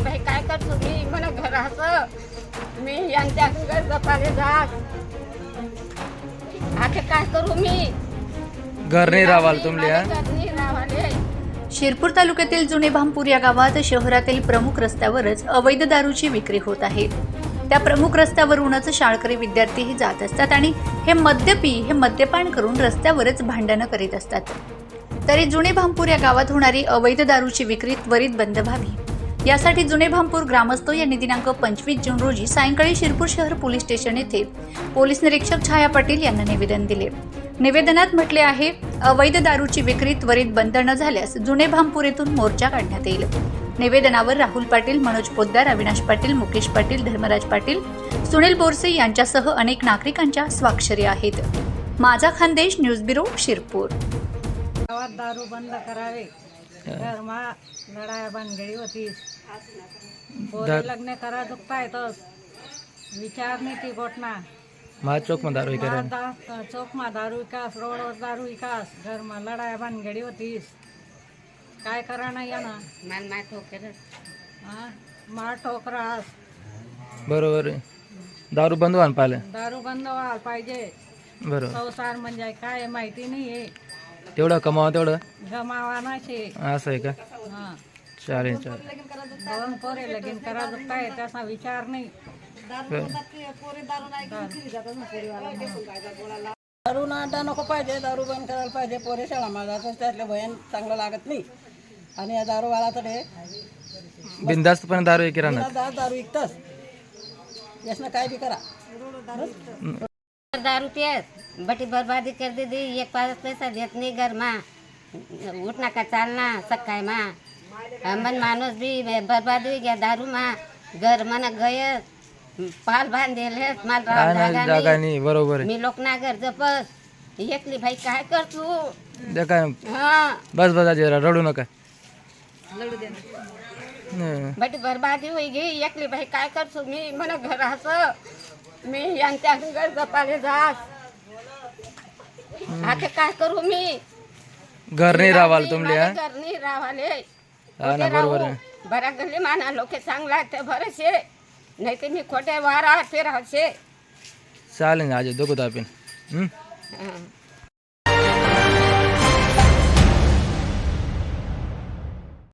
बाई काय करतो मी? मला घराचं. मी यांच्या घर जपाले जात. आता काय करू मी? घर नाही रावाल तुमले हा? मला घर नाही रावाले. शिरपूर तालुक्यातील जुने भामपूर या गावात शहरातील प्रमुख रस्त्यावरच अवैध दारूची विक्री होत आहे. त्या प्रमुख रस्त्यावरूनच शाळकरी विद्यार्थीही जात असतात आणि हे मद्यपी हे मद्यपान करून रस्त्यावरच भांडणं करीत असतात. तरी जुने भांपूर या गावात होणारी अवैध दारूची विक्री त्वरित बंद व्हावी. यासाठी जुने भांपूर ग्रामस्थ यांनी दिनांक पंचवीस जून रोजी सायंकाळी शिरपूर शहर पोलीस स्टेशन येथे पोलीस निरीक्षक छाया पाटील यांना निवेदन दिले. निवेदनात म्हटले आहे अवैध दारूची विक्री त्वरित बंद न झाल्यास जुने भांपूर येथून मोर्चा काढण्यात येईल. निवेदनावर राहुल पाटील मनोज पोद्दार अविनाश पाटील मुकेश पाटील धर्मराज पाटील सुनील बोरसे यांच्यासह अनेक नागरिकांच्या स्वाक्षरी आहेत. माझा खानदेश न्यूज ब्युरो शिरपूर. गावात दारू बंद करावे. धर्मा लढाया भानगडी होतीस पोरे लग्न करा दुखता येतं विचार नाही ती गोठना माझ चौकमध्ये दारू विकायला. दा- चौकमा दारू विकास रोडवर दारू विकास. घरमा लढाया भानगडी होतीस काय करा नाही या ना मा हा? मार ठोकरास बरोबर. दारू बंद व्हायला पाहिलं. दारू बंद व्हायला पाहिजे. बरोबर. संसार म्हणजे काय माहिती नाही आहे तेवढं कमावा तेवढं? गमावा नाशे. असं आहे का? हा. चालेल चालेल. दोन पोरे लगीन करा दुखताय त्याचा विचार नाही. दारू ना अड्डा नको पाहिजे दारू बंद करायला पाहिजे. पोरे शाळा जातात त्यातले भयन चांगलं लागत नाही. आणि या दारूवाला तर हे बिंदास्तपणे दारू विकी राहणार दारू दारू विकतच यासनं काय बी करा. दारू पियत बटी बर्बादी कर दे दी एक पाच पैसा देत नाही घर मा। उठना का चालना सकाय मा। मन माणूस बी बर्बादी हो गया दारू मा। घर मना गय पाल बांधेल माल जागा नाही। बरोबर मी लोक ना घर जपस एकली भाई काय कर तू हा। बस बस आजी जरा रडू नका. बटी बर्बादी होई गे एकली भाई काय करतो? मी मला घराचं मी यांच्या घर जपाले जात आता काय करू मी? घर नाही रावाल तुमले हा? मला घर नाही रावाले हा ना बरोबर आहे. बरा गल्ली माना लोक चांगला ते भरसे नाही तर मी खोटे वारा फिरावशे चालेल ना आजी दोघं हं? हं.